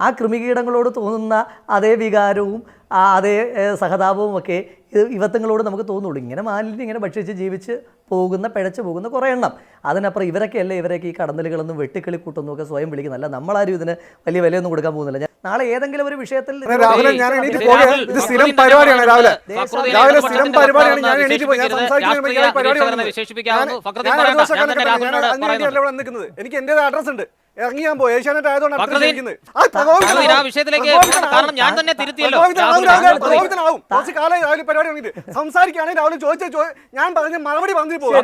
ആ കൃമികീടങ്ങളോട് തോന്നുന്ന അതേ വികാരവും അതേ സഹതാപവും ഒക്കെ ഇത് ഇവത്തങ്ങളോട് നമുക്ക് തോന്നുള്ളൂ. ഇങ്ങനെ മാലിന്യം ഇങ്ങനെ ഭക്ഷിച്ച് ജീവിച്ച് പോകുന്ന പിഴച്ചു പോകുന്ന കുറേ എണ്ണം. അതിനപ്പുറം ഇവരൊക്കെയല്ലേ ഇവരൊക്കെ ഈ കടന്നലുകളൊന്നും വെട്ടിക്കളി കൂട്ടൊന്നും ഒക്കെ സ്വയം വിളിക്കുന്നല്ല നമ്മളാരും ഇതിന് വലിയ വിലയൊന്നും കൊടുക്കാൻ പോകുന്നില്ല. നാളെ ഏതെങ്കിലും ഒരു വിഷയത്തിൽ രാവിലെ ഞാൻ ഇത് സ്ഥിരം പരിപാടിയാണ് രാവിലെ രാവിലെ സ്ഥിരം പരിപാടിയാണ്. ഞാൻ എണീറ്റ് പോയി ഞാൻ. നിൽക്കുന്നത് എനിക്ക് എന്റെ അഡ്രസ് ഉണ്ട്. ഇറങ്ങി ഞാൻ പോയി. ഏഷ്യാനെറ്റ് ആയതുകൊണ്ട് അടുത്ത് ഫക്രുദ്ദീൻ, ഇരിക്കുന്നത്. ആ വിഷയത്തിലേക്ക് കാരണം ഞാൻ തന്നെ തിരുത്തിയല്ലോ. പ്രകോപിതനാവും, കുറച്ച് രാവിലെ പരിപാടി തുടങ്ങിയിട്ട് സംസാരിക്കുകയാണെങ്കിൽ രാവിലെ ചോദിച്ച ഞാൻ പറഞ്ഞ മറുപടി പറഞ്ഞിട്ട് പോകും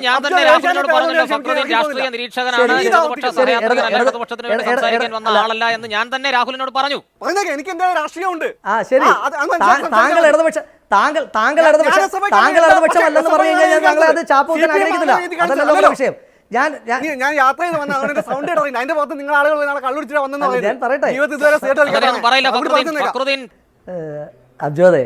ഞാൻ തന്നെ രാഹുലിനോട് പറഞ്ഞല്ലോ ഫക്രുദ്ദീൻ രാഷ്ട്രീയ നിരീക്ഷകനാണ് ശരി, ഇടതുപക്ഷ ശരി, സഹയാത്രികനല്ല ഇടത്- ഇടതുപക്ഷത്തിന് വേണ്ടി സംസാരിക്കാൻ വന്ന ആളല്ല എന്ന് ഞാൻ തന്നെ രാഹുലിനോട് പറഞ്ഞു. പറഞ്ഞേക്കെ എനിക്ക് എന്റെ രാഷ്ട്രീയമുണ്ട്. ആ ശരി. താങ്കൾ ഇടതുപക്ഷ താങ്കൾ താങ്കൾ ഇടതുപക്ഷ താങ്കൾ പറഞ്ഞു കഴിഞ്ഞാൽ താങ്കൾ അത് ആഗ്രഹിക്കുന്നില്ല. അതല്ലല്ലോ വിഷയം. ഞാൻ ഞാൻ യാത്ര ചെയ്ത് വന്ന അവന്റെ സൗണ്ട് അതിന്റെ പുറത്ത് നിങ്ങൾ ആളുകൾ നാളെ കള്ളുടിച്ചിട്ട് വന്നെന്ന് ഞാൻ പറയട്ടെ. ജീവിതത്തിൽ ഇതുവരെ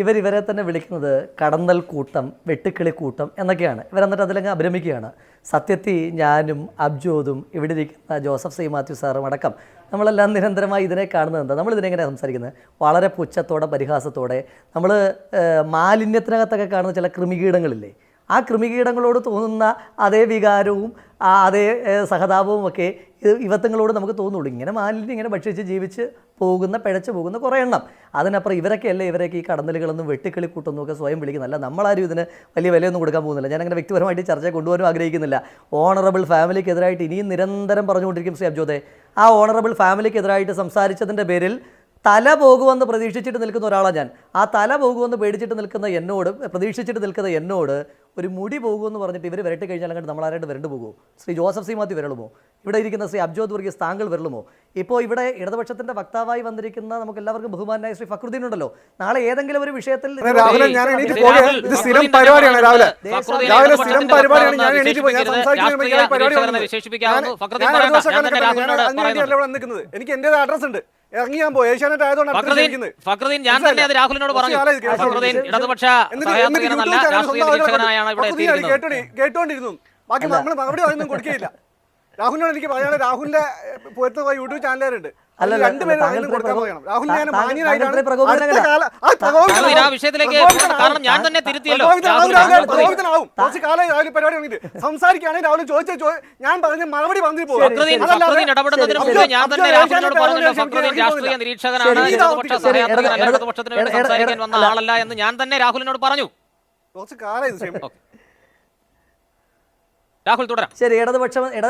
ഇവർ ഇവരെ തന്നെ വിളിക്കുന്നത് കടന്നൽ കൂട്ടം വെട്ടുക്കിളി കൂട്ടം എന്നൊക്കെയാണ്. ഇവരെന്നിട്ട് അതിലങ്ങ് അഭിരമിക്കുകയാണ്. സത്യത്തി ഞാനും അബ്ജോദും ഇവിടെ ഇരിക്കുന്ന ജോസഫ് സി. മാത്യു സാറും അടക്കം നമ്മളെല്ലാം നിരന്തരമായി ഇതിനെ കാണുന്നത് എന്താ? നമ്മൾ ഇതിനെങ്ങനെ സംസാരിക്കുന്നത്? വളരെ പുച്ഛത്തോടെ പരിഹാസത്തോടെ. നമ്മൾ മാലിന്യത്തിനകത്തൊക്കെ കാണുന്ന ചില കൃമികീടങ്ങളില്ലേ? ആ കൃമികീടങ്ങളോട് തോന്നുന്ന അതേ വികാരവും അതേ സഹതാപവും ഒക്കെ ഇത് ഇവത്തങ്ങളോട് നമുക്ക് തോന്നുള്ളൂ ഇങ്ങനെ മാലിന്യം ഇങ്ങനെ ഭക്ഷിച്ച് ജീവിച്ച് പോകുന്ന പിഴച്ചു പോകുന്ന കുറേ എണ്ണം അതിനപ്പുറം ഇവരൊക്കെയല്ലേ ഇവരൊക്കെ ഈ കടന്നലുകളൊന്നും വെട്ടിക്കളി ഒക്കെ സ്വയം വിളിക്കുന്നല്ല നമ്മളാരും ഇതിന് വലിയ വിലയൊന്നും കൊടുക്കാൻ പോകുന്നില്ല ഞാനങ്ങനെ വ്യക്തിപരമായിട്ട് ചർച്ച കൊണ്ടുപോകാനും ആഗ്രഹിക്കുന്നില്ല ഓണറബിൾ ഫാമിലിക്കെതിരായിട്ട് ഇനിയും നിരന്തരം പറഞ്ഞുകൊണ്ടിരിക്കും ശ്രീ അബ്ജോദെ ആ ഓണറബിൾ ഫാമിലിക്കെതിരായിട്ട് സംസാരിച്ചതിന്റെ പേരിൽ തല പോകുമെന്ന് പ്രതീക്ഷിച്ചിട്ട് നിൽക്കുന്ന ഒരാളാണ് ഞാൻ ആ തല പോകുമെന്ന് പേടിച്ചിട്ട് നിൽക്കുന്ന എന്നോട് പ്രതീക്ഷിച്ചിട്ട് നിൽക്കുന്ന എന്നോട് ഒരു മുടി പോകുമെന്ന് പറഞ്ഞിട്ട് ഇവർ വരട്ട് കഴിഞ്ഞാൽ അങ്ങോട്ട് നമ്മളാരായിട്ട് വരണ്ടു പോകുമോ? ശ്രീ ജോസഫ് സി മാത്യു വരളുമോ? ഇവിടെ ഇരിക്കുന്ന ശ്രീ അബ്ജോദ് വർഗീസ് താങ്കൾ വരളുമോ? ഇപ്പോൾ ഇവിടെ ഇടതുപക്ഷത്തിന്റെ വക്താവായി വന്നിരിക്കുന്ന നമുക്ക് എല്ലാവർക്കും ബഹുമാനായ ശ്രീ ഫക്രുദ്ദീൻ ഉണ്ടല്ലോ. നാളെ ഏതെങ്കിലും ഒരു വിഷയത്തിൽ രാവിലെ ഞാൻ ഇത് സ്ഥിരം പരിപാടിയാണ് രാവിലെ രാവിലെ സ്ഥിരം പരിപാടിയാണ് ഞാൻ എനിക്ക് ഇവിടെ നിൽക്കുന്നത് എനിക്ക് എന്റെ അഡ്രസ് ഉണ്ട്. ഇറങ്ങി ഞാൻ പോയി. ഏഷ്യാനെറ്റ് ആയതുകൊണ്ട് അടുത്ത് ഫക്രുദ്ദീൻ ഇരിക്കുന്നത്. ഫക്രുദ്ദീൻ ഞാൻ തന്നെ അത് രാഹുലിനോട് പറഞ്ഞു. ഇടതുപക്ഷ കേട്ടോണ്ടിരുന്നു. ബാക്കി നമ്മൾ മറുപടി ഒന്നും കൊടുക്കുകയില്ല. രാഹുലിനോട് എനിക്ക് പറയാനുള്ള രാഹുലിന്റെ പുറത്ത് പോയ യൂട്യൂബ് ചാനലുകാരുണ്ട്. വിഷയത്തിലേക്ക് കാരണം ഞാൻ തന്നെ തിരുത്തിയല്ലോ. സംസാരിക്കുകയാണെങ്കിൽ രാഹുൽ ചോദിച്ച ഞാൻ പറഞ്ഞ മറുപടി പറഞ്ഞു പോകും ഫക്രുദ്ദീൻ ഇടപെടുന്നതിന് മുമ്പ് ഞാൻ തന്നെ രാഹുലിനോട് പറഞ്ഞല്ലോ. ഫക്രുദ്ദീൻ രാഷ്ട്രീയ. നിരീക്ഷകനാണ്. ഇടതുപക്ഷ ഇടതുപക്ഷത്തിന് സംസാരിക്കാൻ വന്ന ആളല്ല എന്ന് ഞാൻ തന്നെ രാഹുലിനോട് പറഞ്ഞു. കുറച്ച് കാലം ഇത് രാഹുൽ തുടരാം. ശരി ഇടതുപക്ഷം ഇട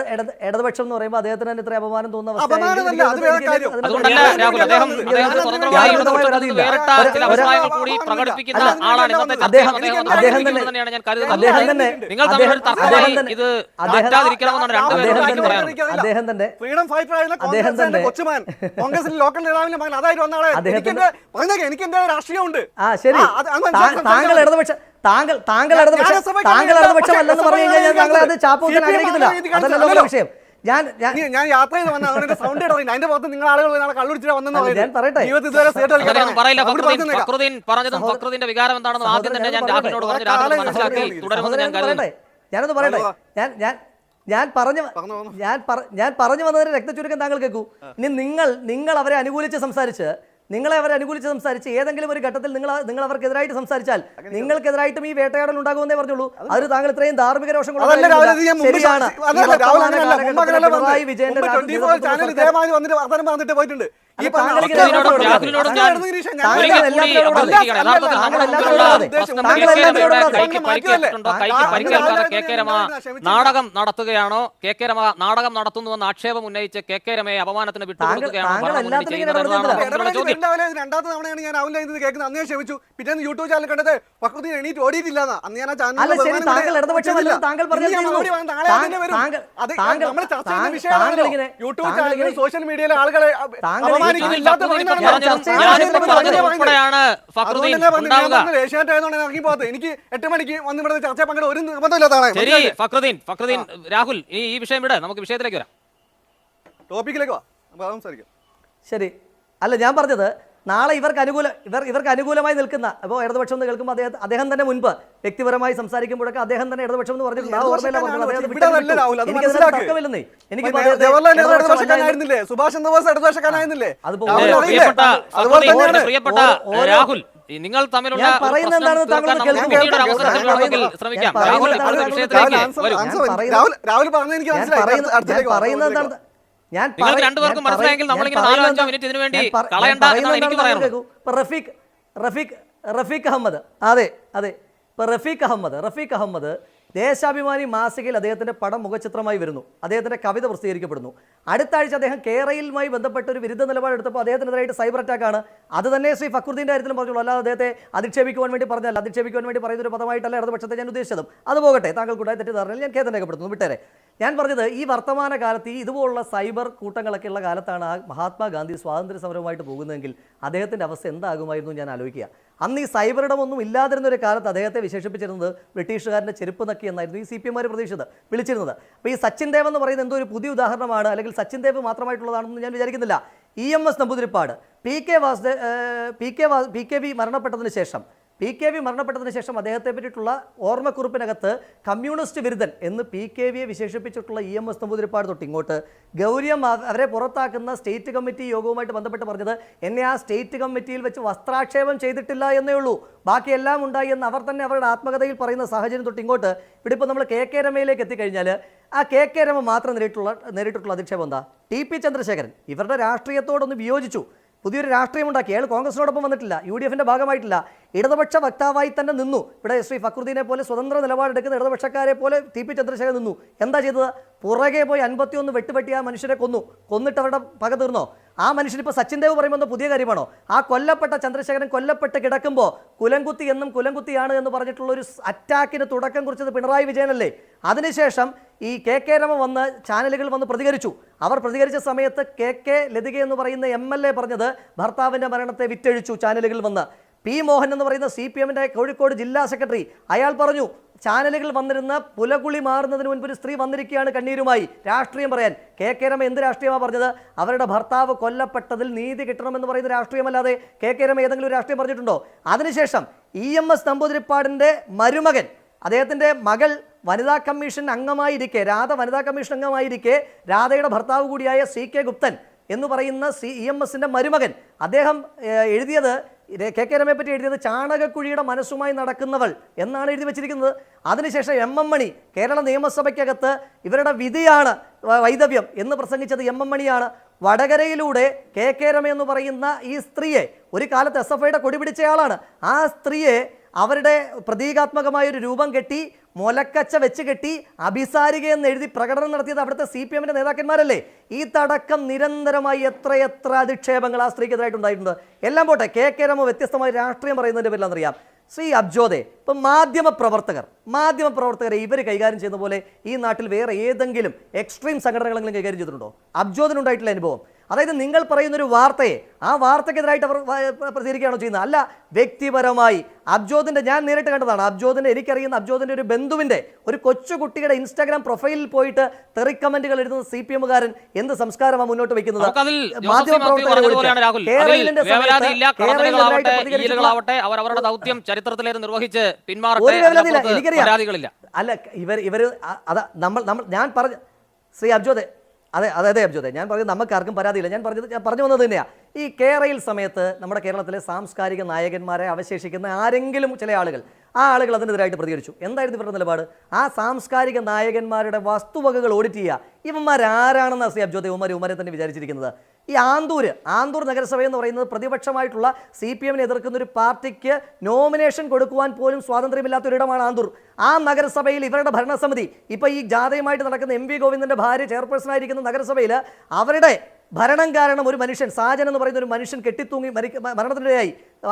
ഇടതുപക്ഷം എന്ന് പറയുമ്പോൾ അദ്ദേഹത്തിന് തന്നെ ഇത്ര അപമാനം തോന്നുന്ന അവസ്ഥ അപമാനമല്ല, അത് വേറെ കാര്യം. അതുകൊണ്ടല്ല ഞാൻ- രാഹുൽ അദ്ദേഹം തന്നെ- എനിക്ക് എന്റെ രാഷ്ട്രീയമുണ്ട്. ആ ശരി. താങ്കൾ ഇടതുപക്ഷം താങ്കൾ താങ്കൾ ഞാൻ- ഇടതുപക്ഷം താങ്കൾ പക്ഷേ അല്ലെന്ന് പറഞ്ഞു കഴിഞ്ഞാൽ അത് ആഗ്രഹിക്കുന്നില്ല. അതല്ലല്ലോ വിഷയം. ഞാൻ ഞാൻ യാത്ര ചെയ്ത് വന്ന സൗണ്ട് അതിന്റെ പുറത്ത് നിങ്ങൾ ആളുകൾ നാളെ കള്ളുടിച്ചിട്ട് വന്നെന്ന് അല്ല, ഞാൻ പറയട്ടെ. ജീവിതത്തിൽ ഇതുവരെ വികാരം എന്താണെന്ന് ആദ്യം തന്നെ ഞാൻ രാഹുലിനോട് പറഞ്ഞു. രാഹുൽ മനസ്സിലാക്കി തുടരുമെന്ന് ഞാൻ കരുതുന്നു. പറയട്ടെ. ഞാൻ ഞാൻ ഞാൻ പറഞ്ഞു. ഞാൻ ഞാൻ പറഞ്ഞു വന്നതിന് രക്തചുരുക്കം താങ്കൾ കേൾക്കൂ. ഇനി നിങ്ങൾ നിങ്ങൾ അവരെ അനുകൂലിച്ച് സംസാരിച്ച് നിങ്ങളെ അവർ അനുകൂലിച്ച് സംസാരിച്ച് ഏതെങ്കിലും ഒരു ഘട്ടത്തിൽ നിങ്ങൾ നിങ്ങൾ അവർക്കെതിരായിട്ട് സംസാരിച്ചാൽ നിങ്ങൾക്കെതിരായിട്ടും ഈ വേട്ടയാടൽ ഉണ്ടാകുമെന്നേ പറഞ്ഞുള്ളൂ. അത് താങ്കൾ ഇത്രയും ധാർമ്മിക രോഷം ശരിയാണ്. പിണറായി വിജയന്റെ 24 ചാനൽ സർക്കാർ- വന്നിട്ട് പോയിട്ടുണ്ട്. ഞാൻ ഞാൻ നാടകം നടത്തുകയാണോ? കെ കെ രമ നാടകം നടത്തുന്നുവെന്ന് ആക്ഷേപം ഉന്നയിച്ച് കെ കെ രമയെ അപമാനത്തിന് രണ്ടാമത്തെ തവണയാണ് ഞാൻ ഇത് കേൾക്കുന്നത്. അന്നേ ക്ഷമിച്ചു. പിന്നെ യൂട്യൂബ് ചാനൽ കണ്ടത് പക്വതി എണീറ്റ് ഓടിയിട്ടില്ല അന്ന് ഞാൻ ആ ചാനൽ യൂട്യൂബ് ചാനലിൽ സോഷ്യൽ മീഡിയയിലെ ആളുകളെ എനിക്ക് എട്ട് മണിക്ക് വന്ന് ഇവിടെ ചർച്ച പങ്കെടുത്ത ഒരു നിർബന്ധമില്ലാത്തതാണ് ശരി ഫക്രുദ്ദീൻ ഫക്രുദ്ദീൻ രാഹുൽ ഈ ഈ വിഷയം ഇവിടെ നമുക്ക് വിഷയത്തിലേക്ക് വരാം. ടോപ്പിക്കിലേക്ക് വാ. നമുക്ക് അത് സംസാരിക്കാം. ശരി. അല്ല ഞാൻ പറഞ്ഞത് നാളെ ഇവർക്ക് അനുകൂല ഇവർ ഇവർക്ക് അനുകൂലമായി നിൽക്കുന്ന അപ്പോൾ ഇടതുപക്ഷം എന്ന് കേൾക്കുമ്പോൾ അദ്ദേഹം അദ്ദേഹം തന്നെ മുൻപ് വ്യക്തിപരമായി സംസാരിക്കുമ്പോഴൊക്കെ അദ്ദേഹം തന്നെ ഇടതുപക്ഷം എന്ന് പറഞ്ഞിട്ടുണ്ട് എനിക്ക് സുഭാഷ് ചന്ദ്രബോസ് ഇടതുപക്ഷക്കാരനായിരുന്നില്ലേ? പ്രിയപ്പെട്ട രാഹുൽ നിങ്ങൾ തമ്മിലുള്ള പറയുന്നത് എന്താണ് ഞാൻ രണ്ടുപേർക്കും മനസ്സിലായെങ്കിൽ നമ്മളിങ്ങനെ നാലോ അഞ്ചോ മിനിറ്റ് ഇതിനു വേണ്ടി കളയണ്ട എന്നാണ് എനിക്ക് പറയാനുള്ളത്. റഫീഖ് റഫീഖ് റഫീഖ് അഹമ്മദ്. അതെ അതെ. ഇപ്പൊ റഫീഖ് അഹമ്മദ് റഫീഖ് അഹമ്മദ് ദേശാഭിമാനി മാസികയിൽ അദ്ദേഹത്തിന്റെ പടം മുഖചിത്രമായി വരുന്നു. അദ്ദേഹത്തിന്റെ കവിത പ്രസിദ്ധീകരിക്കപ്പെടുന്നു. അടുത്ത ആഴ്ച അദ്ദേഹം കേരളയിലുമായി ബന്ധപ്പെട്ട ഒരു വിരുദ്ധ നിലപാടെടുത്തപ്പോൾ അദ്ദേഹത്തിനെതിരായിട്ട് സൈബർ അറ്റാക്ക് ആണ്. അത് തന്നെ ശ്രീ ഫക്രുദ്ദീന്റെ കാര്യത്തിലും പറഞ്ഞോളൂ. അല്ലാതെ അദ്ദേഹത്തെ അധിക്ഷേപിക്കുവാൻ വേണ്ടി പറഞ്ഞല്ല. അധിക്ഷേപിക്കുവാൻ വേണ്ടി പറയുന്ന ഒരു പദമായിട്ടല്ല ഇടതുപക്ഷത്തെ ഞാൻ ഉദ്ദേശിച്ചതും. അത് പോകട്ടെ. താങ്കൾക്കുണ്ടായ തെറ്റിദ്ധാരണയിൽ ഞാൻ ഖേദം രേഖപ്പെടുത്തുന്നു. വിട്ടേരെ. ഞാൻ പറഞ്ഞത് ഈ വർത്തമാന കാലത്ത് ഈ ഇതുപോലുള്ള സൈബർ കൂട്ടങ്ങളൊക്കെ ഉള്ള കാലത്താണ് ആ മഹാത്മാഗാന്ധി സ്വാതന്ത്ര്യ സമരവുമായിട്ട് പോകുന്നതെങ്കിൽ അദ്ദേഹത്തിന്റെ അവസ്ഥ എന്താകുമായിരുന്നു ഞാൻ ആലോചിക്കുക. അന്ന് ഈ സൈബർ ഇടമൊന്നും ഇല്ലാതിരുന്ന ഒരു കാലത്ത് അദ്ദേഹത്തെ വിശേഷിപ്പിച്ചിരുന്നത് ബ്രിട്ടീഷുകാരന്റെ ചെരുപ്പ് നക്കി എന്നായിരുന്നു ഈ സി പി എമാർ പ്രതീക്ഷിച്ചത് വിളിച്ചിരുന്നത്. അപ്പോൾ ഈ സച്ചിൻ ദേവ് എന്ന് പറയുന്ന എന്തോ ഒരു പുതിയ ഉദാഹരണമാണ് അല്ലെങ്കിൽ സച്ചിൻ ദേവ് മാത്രമായിട്ടുള്ളതാണെന്ന് ഞാൻ വിചാരിക്കുന്നില്ല. E M S Namboodiripad P K വാസുദേ P K വാ പി കെ വി മരണപ്പെട്ടതിന് ശേഷം പി കെ വി മരണപ്പെട്ടതിന് ശേഷം അദ്ദേഹത്തെ പറ്റിയിട്ടുള്ള ഓർമ്മക്കുറിപ്പിനകത്ത് കമ്മ്യൂണിസ്റ്റ് വിരുദ്ധൻ എന്ന് പി കെ വിയെ വിശേഷിപ്പിച്ചിട്ടുള്ള ഇ എം എസ് നമ്പൂതിരിപ്പാട് തൊട്ട് ഇങ്ങോട്ട് ഗൗരിയം അവരെ പുറത്താക്കുന്ന സ്റ്റേറ്റ് കമ്മിറ്റി യോഗവുമായിട്ട് ബന്ധപ്പെട്ട് പറഞ്ഞത് എന്നെ ആ സ്റ്റേറ്റ് കമ്മിറ്റിയിൽ വെച്ച് വസ്ത്രാക്ഷേപം ചെയ്തിട്ടില്ല എന്നേ ഉള്ളൂ. ബാക്കിയെല്ലാം ഉണ്ടായി എന്ന് അവർ തന്നെ അവരുടെ ആത്മകഥയിൽ പറയുന്ന സാഹചര്യം തൊട്ട് ഇങ്ങോട്ട്. ഇവിടെ ഇപ്പോൾ നമ്മൾ കെ കെ രമയിലേക്ക് എത്തിക്കഴിഞ്ഞാൽ ആ കെ കെ രമ മാത്രം നേരിട്ടുള്ള നേരിട്ടിട്ടുള്ള അധിക്ഷേപം എന്താ? ടി പി ചന്ദ്രശേഖരൻ ഇവരുടെ രാഷ്ട്രീയത്തോടൊന്ന് വിയോജിച്ചു. പുതിയൊരു രാഷ്ട്രീയം ഉണ്ടാക്കി അയാൾ കോൺഗ്രസിനോടൊപ്പം വന്നിട്ടില്ല. യു ഡി എഫിന്റെ ഭാഗമായിട്ടില്ല. ഇടതുപക്ഷ വക്താവായി തന്നെ നിന്നു. ഇവിടെ ശ്രീ ഫക്രുദ്ദീനെ പോലെ സ്വതന്ത്ര നിലപാടെടുക്കുന്ന ഇടതുപക്ഷക്കാരെ പോലെ ടി പി ചന്ദ്രശേഖരൻ നിന്നു. എന്താ ചെയ്തത്? പുറകെ പോയി അൻപത്തിയൊന്ന് വെട്ടുപെട്ടി ആ മനുഷ്യരെ കൊന്നു. കൊന്നിട്ട് അവരുടെ പക തീർന്നോ? ആ മനുഷ്യൻ ഇപ്പോൾ സച്ചിൻ ദേവ് പറയുമ്പോൾ പുതിയ കാര്യമാണോ? ആ കൊല്ലപ്പെട്ട ചന്ദ്രശേഖരൻ കൊല്ലപ്പെട്ട് കിടക്കുമ്പോൾ കുലംകുത്തി എന്നും കുലംകുത്തിയാണ് എന്ന് പറഞ്ഞിട്ടുള്ള ഒരു അറ്റാക്കിന് തുടക്കം കുറിച്ചത് പിണറായി വിജയനല്ലേ? അതിനുശേഷം ഈ കെ കെ രമ വന്ന് ചാനലുകൾ വന്ന് പ്രതികരിച്ചു. അവർ പ്രതികരിച്ച സമയത്ത് കെ കെ ലതിക എന്ന് പറയുന്ന എം എൽ എ പറഞ്ഞത് ഭർത്താവിന്റെ മരണത്തെ വിറ്റഴിച്ചു ചാനലുകൾ വന്ന്. പി മോഹൻ എന്ന് പറയുന്ന സി പി എമ്മിന്റെ കോഴിക്കോട് ജില്ലാ സെക്രട്ടറി അയാൾ പറഞ്ഞു ചാനലുകൾ വന്നിരുന്ന പുലകുളി മാറുന്നതിന് മുൻപ് ഒരു സ്ത്രീ വന്നിരിക്കുകയാണ് കണ്ണീരുമായി. രാഷ്ട്രീയം പറയാൻ. കെ കെ രമ എന്ത് രാഷ്ട്രീയമാണ് പറഞ്ഞത്? അവരുടെ ഭർത്താവ് കൊല്ലപ്പെട്ടതിൽ നീതി കിട്ടണമെന്ന് പറയുന്ന രാഷ്ട്രീയമല്ലാതെ കെ കെ രമ ഏതെങ്കിലും രാഷ്ട്രീയം പറഞ്ഞിട്ടുണ്ടോ? അതിനുശേഷം ഇ എം എസ് നമ്പൂതിരിപ്പാടിന്റെ മരുമകൻ അദ്ദേഹത്തിന്റെ മകൾ വനിതാ കമ്മീഷൻ അംഗമായിരിക്കെ രാധ വനിതാ കമ്മീഷൻ അംഗമായിരിക്കെ രാധയുടെ ഭർത്താവ് കൂടിയായ സി കെ ഗുപ്തൻ എന്ന് പറയുന്ന സി ഇ എം എസിന്റെ മരുമകൻ. അദ്ദേഹം എഴുതിയത് കെ കെ രമയെ പറ്റി എഴുതിയത് ചാണകക്കുഴിയുടെ മനസ്സുമായി നടക്കുന്നവൾ എന്നാണ് എഴുതി വെച്ചിരിക്കുന്നത്. അതിനുശേഷം എം എം മണി കേരള നിയമസഭയ്ക്കകത്ത് ഇവരുടെ വിധിയാണ് വൈദവ്യം എന്ന് പ്രസംഗിച്ചത് എം എം മണിയാണ്. വടകരയിലൂടെ കെ കെ രമ എന്ന് പറയുന്ന ഈ സ്ത്രീയെ ഒരു കാലത്ത് എസ് എഫ് ഐയുടെ കൊടിപിടിച്ചയാളാണ് ആ സ്ത്രീയെ അവരുടെ പ്രതീകാത്മകമായ ഒരു രൂപം കെട്ടി മുലക്കച്ച വെച്ച് കെട്ടി അഭിസാരിക എന്ന് എഴുതി പ്രകടനം നടത്തിയത് അവിടുത്തെ സി പി എമ്മിന്റെ നേതാക്കന്മാരല്ലേ? ഈ തടക്കം നിരന്തരമായി എത്രയെത്ര അധിക്ഷേപങ്ങൾ ആ സ്ത്രീക്കെതിരായിട്ടുണ്ടായിട്ടുണ്ട്. എല്ലാം പോട്ടെ കെ കെ രമ വ്യത്യസ്തമായ രാഷ്ട്രീയം പറയുന്നതിന്റെ പേരിലാണെന്നറിയാം ശ്രീ അബ്ജോദെ ഇപ്പം മാധ്യമ പ്രവർത്തകർ മാധ്യമ പ്രവർത്തകരെ ഇവർ കൈകാര്യം ചെയ്യുന്ന പോലെ ഈ നാട്ടിൽ വേറെ ഏതെങ്കിലും എക്സ്ട്രീം സംഘടനകളെങ്കിലും കൈകാര്യം ചെയ്തിട്ടുണ്ടോ? അബ്ജോദിനുണ്ടായിട്ടുള്ള അനുഭവം. അതായത് നിങ്ങൾ പറയുന്നൊരു വാർത്തയെ ആ വാർത്തക്കെതിരായിട്ട് അവർ പ്രതികരിക്കുകയാണോ ചെയ്യുന്നത്? അല്ല വ്യക്തിപരമായി. അബ്ജോദിന്റെ ഞാൻ നേരിട്ട് കണ്ടതാണ് അബ്ജോദിന്റെ എനിക്കറിയുന്ന അബ്ജോദിന്റെ ഒരു ബന്ധുവിന്റെ ഒരു കൊച്ചുകുട്ടിയുടെ ഇൻസ്റ്റാഗ്രാം പ്രൊഫൈലിൽ പോയിട്ട് തെറി കമന്റുകൾ എഴുതുന്ന സി പി എമ്മുകാരൻ എന്ത് സംസ്കാരമാണ് മുന്നോട്ട് വെക്കുന്നത് അവരുടെ ദൗത്യം ചരിത്രത്തിലേക്ക് നിർവഹിച്ച് ഒരു പിന്മാറട്ടെ വേവലാതിയില്ല എനിക്കറിയാം. പരാതികളില്ല. അല്ല ഇവർ ഇവർ അതാ നമ്മൾ നമ്മൾ ഞാൻ പറഞ്ഞ ശ്രീ അബ്ജോദെ അതെ അതെ അതെ അബ്ജോദെ ഞാൻ പറഞ്ഞത് നമുക്ക് ആർക്കും പരാതിയില്ല. ഞാൻ പറഞ്ഞത് ഞാൻ പറഞ്ഞു വന്നത് തന്നെയാണ് ഈ കേരയിൽ സമയത്ത് നമ്മുടെ കേരളത്തിലെ സാംസ്കാരിക നായകന്മാരെ അവശേഷിക്കുന്ന ആരെങ്കിലും ചില ആളുകൾ ആ ആളുകൾ അതിനെതിരായിട്ട് പ്രതികരിച്ചു. എന്തായിരുന്നു ഇവരുടെ നിലപാട്? ആ സാംസ്കാരിക നായകന്മാരുടെ വസ്തുവകകൾ ഓഡിറ്റ് ചെയ്യുക. ഇവന്മാരാരാണെന്ന് അസി അബ്ജോദ് ഉമർ ഉമരെ തന്നെ വിചാരിച്ചിരിക്കുന്നത്. ഈ ആന്തൂര് ആന്തൂർ നഗരസഭ എന്ന് പറയുന്നത് പ്രതിപക്ഷമായിട്ടുള്ള സി പി എമ്മിനെ എതിർക്കുന്ന ഒരു പാർട്ടിക്ക് നോമിനേഷൻ കൊടുക്കുവാൻ പോലും സ്വാതന്ത്ര്യമില്ലാത്ത ഒരിടമാണ് ആന്തൂർ. ആ നഗരസഭയിൽ ഇവരുടെ ഭരണസമിതി ഇപ്പോൾ ഈ ജാഥയുമായിട്ട് നടക്കുന്ന എം വി ഗോവിന്ദന്റെ ഭാര്യ ചെയർപേഴ്സൺ ആയിരിക്കുന്ന നഗരസഭയിൽ അവരുടെ ഭരണം കാരണം ഒരു മനുഷ്യൻ സാജൻ എന്ന് പറയുന്ന ഒരു മനുഷ്യൻ കെട്ടിത്തൂങ്ങി മരി മരണത്തിനിടയായി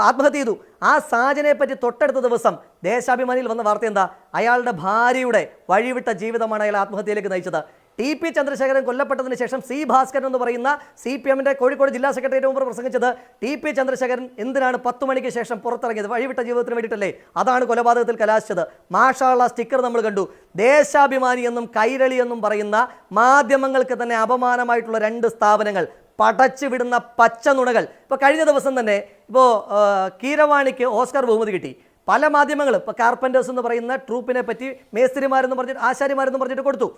ആത്മഹത്യ ചെയ്തു. ആ സാജനെ പറ്റി തൊട്ടടുത്ത ദിവസം ദേശാഭിമാനിയിൽ വന്ന വാർത്ത എന്താ? അയാളുടെ ഭാര്യയുടെ വഴിവിട്ട ജീവിതമാണ് അയാൾ ആത്മഹത്യയിലേക്ക് നയിച്ചത്. ടി പി ചന്ദ്രശേഖരൻ കൊല്ലപ്പെട്ടതിന് ശേഷം സി ഭാസ്കരൻ എന്ന് പറയുന്ന സി പി എമ്മിന്റെ കോഴിക്കോട് ജില്ലാ സെക്രട്ടേറിയറ്റ് മുമ്പ് പ്രസംഗിച്ചത് ടി പി ചന്ദ്രശേഖരൻ എന്തിനാണ് പത്ത് മണിക്ക് ശേഷം പുറത്തിറങ്ങിയത്? വഴിവിട്ട ജീവിതത്തിന് വേണ്ടിയിട്ടല്ലേ? അതാണ് കൊലപാതകത്തിൽ കലാശിച്ചത്. മാഷാള സ്റ്റിക്കർ നമ്മൾ കണ്ടു. ദേശാഭിമാനി എന്നും കൈരളി എന്നും പറയുന്ന മാധ്യമങ്ങൾക്ക് തന്നെ അപമാനമായിട്ടുള്ള രണ്ട് സ്ഥാപനങ്ങൾ. പടച്ചു വിടുന്ന പച്ച നുണകൾ. ഇപ്പോൾ കഴിഞ്ഞ ദിവസം തന്നെ ഇപ്പോൾ കീരവാണിക്ക് ഓസ്കാർ ബഹുമതി കിട്ടി. പല മാധ്യമങ്ങളും ഇപ്പോൾ കാർപ്പന്റേഴ്സ് എന്ന് പറയുന്ന ട്രൂപ്പിനെ പറ്റി മേസ്തിരിമാരെന്ന് പറഞ്ഞിട്ട് ആശാരിമാരെന്ന് പറഞ്ഞിട്ട് കൊടുത്തു.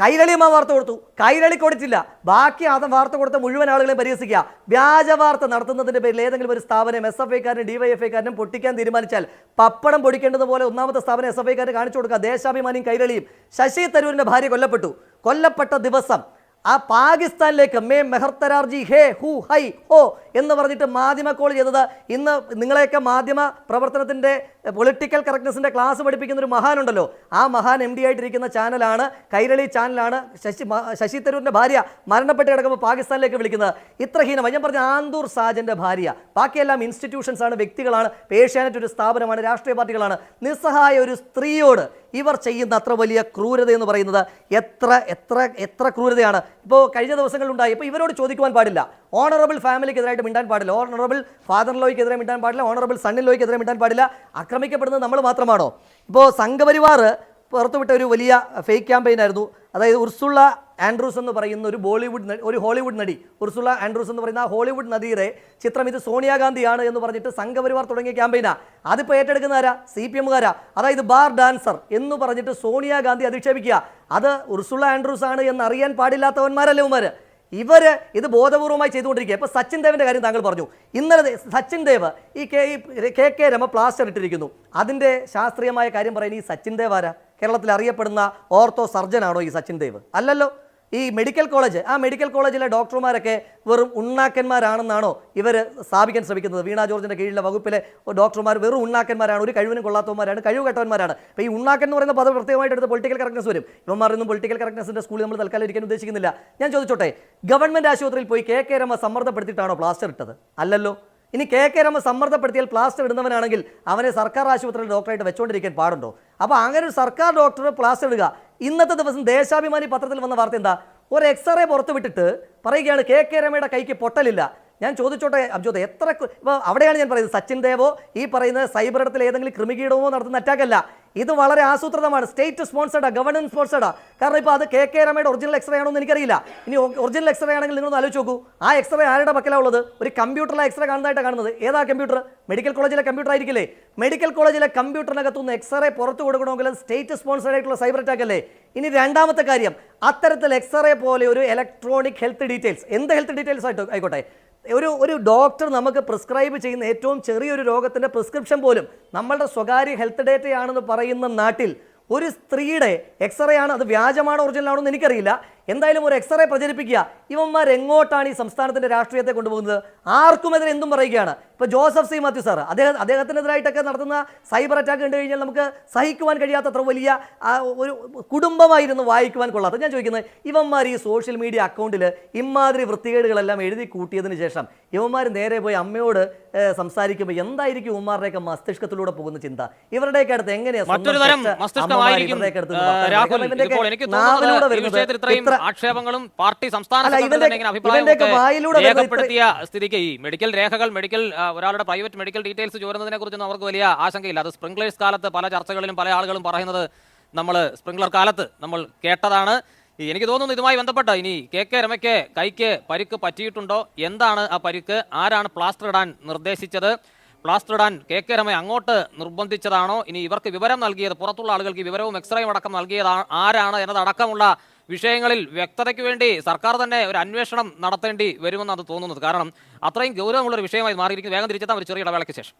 കൈരളിയമ്മ വാർത്ത കൊടുത്തു. കൈരളി കൊടുത്തില്ല. ബാക്കി അത് വാർത്ത കൊടുത്ത മുഴുവൻ ആളുകളെയും പരിഹസിക്കുക. വ്യാജ വാർത്ത നടത്തുന്നതിന്റെ പേരിൽ ഏതെങ്കിലും ഒരു സ്ഥാപനം എസ് എഫ് ഐക്കാരനും ഡിവൈഎഫ് ഐക്കാരനും പൊട്ടിക്കാൻ തീരുമാനിച്ചാൽ പപ്പടം പൊടിക്കേണ്ടതുപോലെ ഒന്നാമത്തെ സ്ഥാപനം എസ് എഫ് ഐക്കാരന് കാണിച്ചു കൊടുക്കുക. ദേശാഭിമാനിയും കൈരളിയും. ശശി തരൂരിന്റെ ഭാര്യ കൊല്ലപ്പെട്ടു. കൊല്ലപ്പെട്ട ദിവസം ആ പാകിസ്ഥാനിലേക്ക് മേ മെഹർത്തരാർജി ഹേ ഹു ഹൈ ഹോ എന്ന് പറഞ്ഞിട്ട് മാധ്യമ കോൾ ചെയ്തത് ഇന്ന് നിങ്ങളെയൊക്കെ മാധ്യമ പ്രവർത്തനത്തിന്റെ പൊളിറ്റിക്കൽ കറക്റ്റ്നസിന്റെ ക്ലാസ് പഠിപ്പിക്കുന്ന ഒരു മഹാനുണ്ടല്ലോ. ആ മഹാൻ എം ഡി ആയിട്ടിരിക്കുന്ന ചാനലാണ് കൈരളി ചാനലാണ് ശശി ശശി തരൂരിന്റെ ഭാര്യ മരണപ്പെട്ട് കിടക്കുമ്പോൾ പാകിസ്ഥാനിലേക്ക് വിളിക്കുന്നത്. ഇത്ര ഹീനമായി. ഞാൻ പറഞ്ഞ ആന്തൂർ സാജന്റെ ഭാര്യ. ബാക്കിയെല്ലാം ഇൻസ്റ്റിറ്റ്യൂഷൻസ് ആണ് വ്യക്തികളാണ്. ഏഷ്യാനെറ്റ് ഒരു സ്ഥാപനമാണ് രാഷ്ട്രീയ പാർട്ടികളാണ്. നിസ്സഹായ ഒരു സ്ത്രീയോട് ഇവർ ചെയ്യുന്ന അത്ര വലിയ ക്രൂരത എന്ന് പറയുന്നത് എത്ര എത്ര എത്ര ക്രൂരതയാണ്. ഇപ്പോൾ കഴിഞ്ഞ ദിവസങ്ങളിലുണ്ടായി. ഇപ്പോൾ ഇവരോട് ചോദിക്കുവാൻ പാടില്ല. ഓണറബിൾ ഫാമിലിക്കെതിരായിട്ട് മിണ്ടാൻ പാടില്ല. ഓണറബിൾ ഫാദർ ലോയ്ക്കെതിരെ മിണ്ടാൻ പാടില്ല. ഓണറബിൾ സണ്ണിൻ ലോയ്ക്കെതിരെ മിണ്ടാൻ പാടില്ല. ആക്രമിക്കപ്പെടുന്നത് നമ്മൾ മാത്രമാണോ? ഇപ്പോൾ സംഘപരിവാർ പുറത്തുവിട്ട ഒരു വലിയ ഫേക്ക് ക്യാമ്പയിൻ ആയിരുന്നു. അതായത് ഉർസുള്ള ആൻഡ്രൂസ് എന്ന് പറയുന്ന ഒരു ബോളിവുഡ് ഒരു ഹോളിവുഡ് നടി. ഉർസുള്ള ആൻഡ്രൂസ് എന്ന് പറയുന്ന ആ ഹോളിവുഡ് നടിയുടെ ചിത്രം ഇത് സോണിയാഗാന്ധിയാണ് എന്ന് പറഞ്ഞിട്ട് സംഘപരിവാർ തുടങ്ങിയ ക്യാമ്പയിനാ അതിപ്പോൾ ഏറ്റെടുക്കുന്ന ആരാ? സി പി എമ്മുകാരാ. അതായത് ബാർ ഡാൻസർ എന്ന് പറഞ്ഞിട്ട് സോണിയാഗാന്ധി അധിക്ഷേപിക്കുക. അത് ഉർസുള്ള ആൻഡ്രൂസ് ആണ് എന്ന് അറിയാൻ പാടില്ലാത്തവന്മാരല്ലേ ഉമാര് ഇവർ ഇത് ബോധപൂർവമായി ചെയ്തുകൊണ്ടിരിക്കുക. ഇപ്പോൾ സച്ചിൻ ദേവിന്റെ കാര്യം താങ്കൾ പറഞ്ഞു. ഇന്നലെ സച്ചിൻ ദേവ് ഈ K K K Rema plaster ഇട്ടിരിക്കുന്നു. അതിന്റെ ശാസ്ത്രീയമായ കാര്യം പറയുന്നത് ഈ സച്ചിൻ ദേവ് ആരാ? കേരളത്തിൽ അറിയപ്പെടുന്ന ഓർത്തോ സർജനാണോ ഈ സച്ചിൻ ദേവ്? അല്ലല്ലോ. ഈ മെഡിക്കൽ കോളേജ് ആ മെഡിക്കൽ കോളേജിലെ ഡോക്ടർമാരൊക്കെ വെറും ഉണ്ണാക്കന്മാരാണെന്നാണോ ഇവർ സ്ഥാപിക്കാൻ ശ്രമിക്കുന്നത്? വീണ ജോർജിന്റെ കീഴിലെ വകുപ്പിലെ ഡോക്ടർമാർ വെറും ഉണ്ണാക്കന്മാരാണ്. ഒരു കഴിവിനും കൊള്ളാത്തവന്മാരാണ് കഴിവ് കെട്ടവന്മാരാണ്. അപ്പോൾ ഈ ഉണ്ണാക്കൻ എന്ന് പറയുന്ന പദം പ്രത്യേകമായിട്ട് എടുത്ത് പൊളിറ്റിക്കൽ കറക്റ്റ്നസ് വരും. ഇവന്മാരൊന്നും പൊളിറ്റിക്കൽ കറക്റ്റ്നസിന്റെ സ്കൂളിൽ നമ്മൾ തൽക്കാലം ഇരിക്കാൻ ഉദ്ദേശിക്കുന്നില്ല. ഞാൻ ചോദിച്ചോട്ടെ ഗവൺമെന്റ് ആശുപത്രിയിൽ പോയി കെ കെ രമ സമ്മർദ്ദപ്പെടുത്തിയിട്ടാണോ പ്ലാസ്റ്റർ ഇട്ടത്? അല്ലല്ലോ. ഇനി കെ കെ രമ സമ്മർദ്ദപ്പെടുത്തിയാൽ പ്ലാസ്റ്റർ ഇടുന്നവനാണെങ്കിൽ അവനെ സർക്കാർ ആശുപത്രിയിൽ ഡോക്ടറായിട്ട് വെച്ചുകൊണ്ടിരിക്കാൻ പാടുണ്ടോ? അപ്പോൾ അങ്ങനെ ഒരു സർക്കാർ ഡോക്ടർ പ്ലാസ്റ്റർ ഇടുക ഇന്നത്തെ ദിവസം ദേശാഭിമാനി പത്രത്തിൽ വന്ന വാർത്ത എന്താ? ഒരു എക്സ്റേ പുറത്തു വിട്ടിട്ട് പറയുകയാണ് കെ കെ രമയുടെ കൈക്ക് പൊട്ടലില്ല. ഞാൻ ചോദിച്ചോട്ടെ അബ്ജോദ് എത്ര അവിടെയാണ് ഞാൻ പറയുന്നത് സച്ചിൻ ദേവോ ഈ പറയുന്ന സൈബർ ഇടത്തിൽ ഏതെങ്കിലും ക്രിമികീടമോ നടത്തുന്ന അറ്റാക്കല്ല ഇത് വളരെ ആസൂത്രിതമാണ്. സ്റ്റേറ്റ് സ്പോൺസർഡാ ഗവൺമെന്റ് സ്പോൺസർഡാ കാരണം ഇപ്പോൾ അത് കെ കെ രമയുടെ ഒറിജിനൽ എക്സ്റേ ആണോ എന്ന് എനിക്കറിയില്ല. ഇനി ഒറിജിനൽ എക്സ്റേ ആണെങ്കിൽ നിങ്ങളൊന്ന് ആലോചിച്ച് നോക്കൂ. ആ എക്സ്റേ ആരുടെ പക്കലാണ് ഉള്ളത്? ഒരു കമ്പ്യൂട്ടറിലെ എക്സ്റേ കാണുന്നതായിട്ട് കാണുന്നത്. ഏതാ കമ്പ്യൂട്ടർ മെഡിക്കൽ കോളേജിലെ കമ്പ്യൂട്ടർ ആയിരിക്കില്ലേ? മെഡിക്കൽ കോളേജിലെ കമ്പ്യൂട്ടറിനകത്തുനിന്ന് എക്സ്റേ പുറത്തു കൊടുക്കണമെങ്കിൽ സ്റ്റേറ്റ് സ്പോൺസർഡ് ആയിട്ടുള്ള സൈബർ അറ്റാക്ക് അല്ലേ? ഇനി രണ്ടാമത്തെ കാര്യം. അത്തരത്തിൽ എക്സ്റേ പോലെ ഒരു ഇലക്ട്രോണിക് ഹെൽത്ത് ഡീറ്റെയിൽസ് എന്ത് ഹെൽത്ത് ഡീറ്റെയിൽസ് ആയിട്ട് ആയിക്കോട്ടെ? ഒരു ഒരു ഡോക്ടർ നമുക്ക് പ്രിസ്ക്രൈബ് ചെയ്യുന്ന ഏറ്റവും ചെറിയൊരു രോഗത്തിന്റെ പ്രിസ്ക്രിപ്ഷൻ പോലും നമ്മളുടെ സ്വകാര്യ ഹെൽത്ത് ഡേറ്റയാണെന്ന് പറയുന്ന നാട്ടിൽ ഒരു സ്ത്രീയുടെ എക്സ്റേ ആണ് അത് വ്യാജമാണോ ഒറിജിനൽ ആണോ എന്ന് എനിക്കറിയില്ല. എന്തായാലും ഒരു എക്സ്റേ പ്രചരിപ്പിക്കുക. ഇവന്മാർ എങ്ങോട്ടാണ് ഈ സംസ്ഥാനത്തിന്റെ രാഷ്ട്രീയത്തെ കൊണ്ടുപോകുന്നത്? ആർക്കുമെതിരെ എന്തും പറയുകയാണ്. ഇപ്പൊ ജോസഫ് സി മാത്യു സാർ അദ്ദേഹം അദ്ദേഹത്തിനെതിരായിട്ടൊക്കെ നടത്തുന്ന സൈബർ അറ്റാക്ക് കണ്ടു കഴിഞ്ഞാൽ നമുക്ക് സഹിക്കുവാൻ കഴിയാത്തത്ര വലിയ ഒരു കുടുംബമായിരുന്നു വായിക്കുവാൻ കൊള്ളാത്ത ഞാൻ ചോദിക്കുന്നത് ഇവന്മാർ ഈ സോഷ്യൽ മീഡിയ അക്കൗണ്ടിൽ ഇമാതിരി വൃത്തികേടുകളെല്ലാം എഴുതി കൂട്ടിയതിന് ശേഷം ഇവന്മാർ നേരെ പോയി അമ്മയോട് സംസാരിക്കുമ്പോൾ എന്തായിരിക്കും ഉമ്മാരുടെയൊക്കെ മസ്തിഷ്കത്തിലൂടെ പോകുന്ന ചിന്ത? ഇവരുടെയൊക്കെ അടുത്ത് എങ്ങനെയാണ് ഇവന്റെയൊക്കെ ഇവന്റെ- വായിലൂടെ സ്ഥിതിക്ക് ഈ മെഡിക്കൽ രേഖകൾ മെഡിക്കൽ ഒരാളുടെ പ്രൈവറ്റ് മെഡിക്കൽ ഡീറ്റെയിൽസ് ചോരുന്നതിനെ കുറിച്ചൊന്നും അവർക്ക് വലിയ ആശങ്കയില്ല. അത് സ്പ്രിംഗ്ലേഴ്സ് കാലത്ത് പല ചർച്ചകളിലും പല ആളുകളും പറയുന്നത് നമ്മൾ സ്പ്രിംഗ്ലർ കാലത്ത് നമ്മൾ കേട്ടതാണ്. എനിക്ക് തോന്നുന്നു ഇതുമായി ബന്ധപ്പെട്ട ഇനി കെ കെ രമയ്ക്ക് കൈക്ക് പരിക്ക് പറ്റിയിട്ടുണ്ടോ? എന്താണ് ആ പരിക്ക്? ആരാണ് പ്ലാസ്റ്റർ ഇടാൻ നിർദ്ദേശിച്ചത്? പ്ലാസ്റ്റർ ഇടാൻ കെ കെ രമ അങ്ങോട്ട് നിർബന്ധിച്ചതാണോ? ഇനി ഇവർക്ക് വിവരം നൽകിയത് പുറത്തുള്ള ആളുകൾക്ക് വിവരവും എക്സ്റേയും അടക്കം നൽകിയത് ആ- ആരാണ് എന്നതടക്കമുള്ള വിഷയങ്ങളിൽ വ്യക്തതയ്ക്ക് വേണ്ടി സർക്കാർ തന്നെ ഒരു അന്വേഷണം നടത്തേണ്ടി വരുമെന്നാണ് തോന്നുന്നത്. കാരണം അത്രയും ഗൗരവമുള്ള ഒരു വിഷയമായി മാറിയിരിക്കുന്നു. വേഗം തിരിച്ചെത്താൻ ഒരു ചെറിയ ഇടവേളയ്ക്ക് ശേഷം.